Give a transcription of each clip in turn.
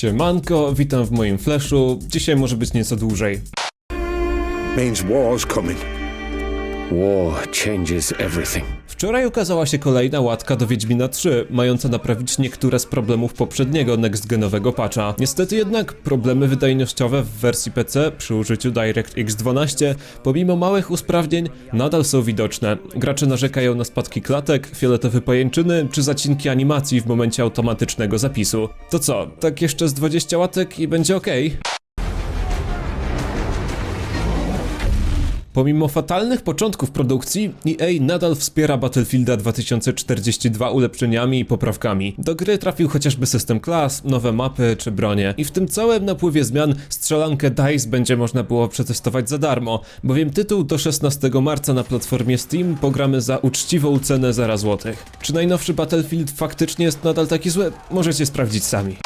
Siemanko, witam w moim flashu. Dzisiaj może być nieco dłużej. Means war's coming. War changes everything. Wczoraj ukazała się kolejna łatka do Wiedźmina 3, mająca naprawić niektóre z problemów poprzedniego next-genowego patcha. Niestety jednak problemy wydajnościowe w wersji PC przy użyciu DirectX 12, pomimo małych usprawnień, nadal są widoczne. Gracze narzekają na spadki klatek, fioletowe pajęczyny czy zacinki animacji w momencie automatycznego zapisu. To co, tak jeszcze z 20 łatek i będzie ok? Pomimo fatalnych początków produkcji, EA nadal wspiera Battlefielda 2042 ulepszeniami i poprawkami. Do gry trafił chociażby system klas, nowe mapy czy bronie. I w tym całym napływie zmian strzelankę DICE będzie można było przetestować za darmo, bowiem tytuł do 16 marca na platformie Steam pogramy za uczciwą cenę 0 zł. Czy najnowszy Battlefield faktycznie jest nadal taki zły? Możecie sprawdzić sami.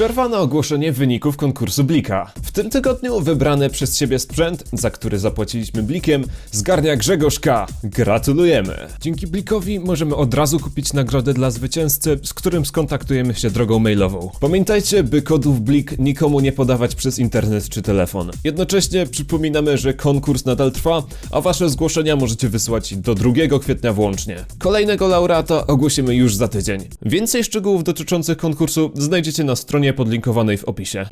Przerwano ogłoszenie wyników konkursu Blika. W tym tygodniu wybrany przez siebie sprzęt, za który zapłaciliśmy Blikiem, zgarnia Grzegorz K. Gratulujemy! Dzięki Blikowi możemy od razu kupić nagrodę dla zwycięzcy, z którym skontaktujemy się drogą mailową. Pamiętajcie, by kodów Blik nikomu nie podawać przez internet czy telefon. Jednocześnie przypominamy, że konkurs nadal trwa, a wasze zgłoszenia możecie wysłać do 2 kwietnia włącznie. Kolejnego laureata ogłosimy już za tydzień. Więcej szczegółów dotyczących konkursu znajdziecie na stronie podlinkowanej w opisie.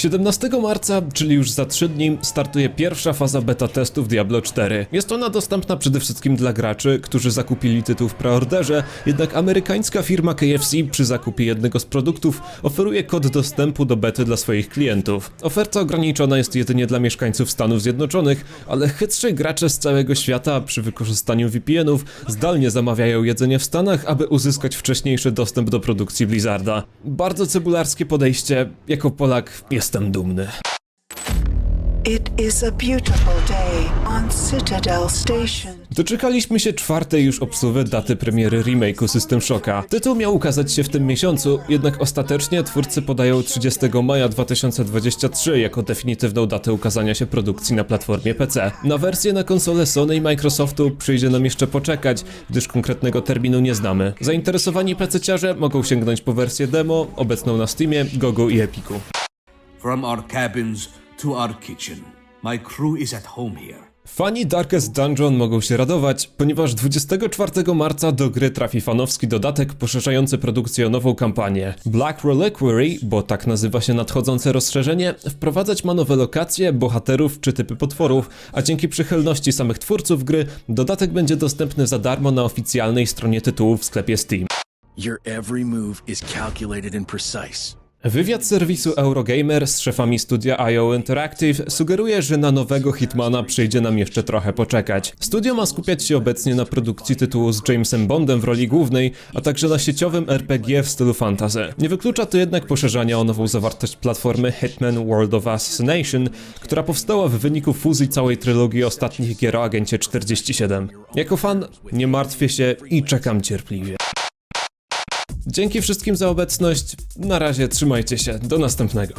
17 marca, czyli już za 3 dni, startuje pierwsza faza beta testów Diablo 4. Jest ona dostępna przede wszystkim dla graczy, którzy zakupili tytuł w preorderze, jednak amerykańska firma KFC przy zakupie jednego z produktów oferuje kod dostępu do bety dla swoich klientów. Oferta ograniczona jest jedynie dla mieszkańców Stanów Zjednoczonych, ale chytrzy gracze z całego świata przy wykorzystaniu VPN-ów zdalnie zamawiają jedzenie w Stanach, aby uzyskać wcześniejszy dostęp do produkcji Blizzarda. Bardzo cebularskie podejście, jako Polak jestem dumny. It is a beautiful day on Citadel Station. Doczekaliśmy się czwartej już obsuwy daty premiery remake'u System Shocka. Tytuł miał ukazać się w tym miesiącu, jednak ostatecznie twórcy podają 30 maja 2023 jako definitywną datę ukazania się produkcji na platformie PC. Na wersję na konsolę Sony i Microsoftu przyjdzie nam jeszcze poczekać, gdyż konkretnego terminu nie znamy. Zainteresowani pececiarze mogą sięgnąć po wersję demo, obecną na Steamie, Gogu i Epiku. From our cabins to our kitchen, my crew is at home here. Fani Darkest Dungeon mogą się radować, ponieważ 24 marca do gry trafi fanowski dodatek poszerzający produkcję o nową kampanię. Black Reliquary, bo tak nazywa się nadchodzące rozszerzenie, wprowadzać ma nowe lokacje, bohaterów czy typy potworów, a dzięki przychylności samych twórców gry, dodatek będzie dostępny za darmo na oficjalnej stronie tytułu w sklepie Steam. Your every move is calculated and precise. Wywiad serwisu Eurogamer z szefami studia IO Interactive sugeruje, że na nowego Hitmana przyjdzie nam jeszcze trochę poczekać. Studio ma skupiać się obecnie na produkcji tytułu z Jamesem Bondem w roli głównej, a także na sieciowym RPG w stylu fantasy. Nie wyklucza to jednak poszerzania o nową zawartość platformy Hitman World of Assassination, która powstała w wyniku fuzji całej trylogii ostatnich gier o Agencie 47. Jako fan nie martwię się i czekam cierpliwie. Dzięki wszystkim za obecność. Na razie trzymajcie się. Do następnego.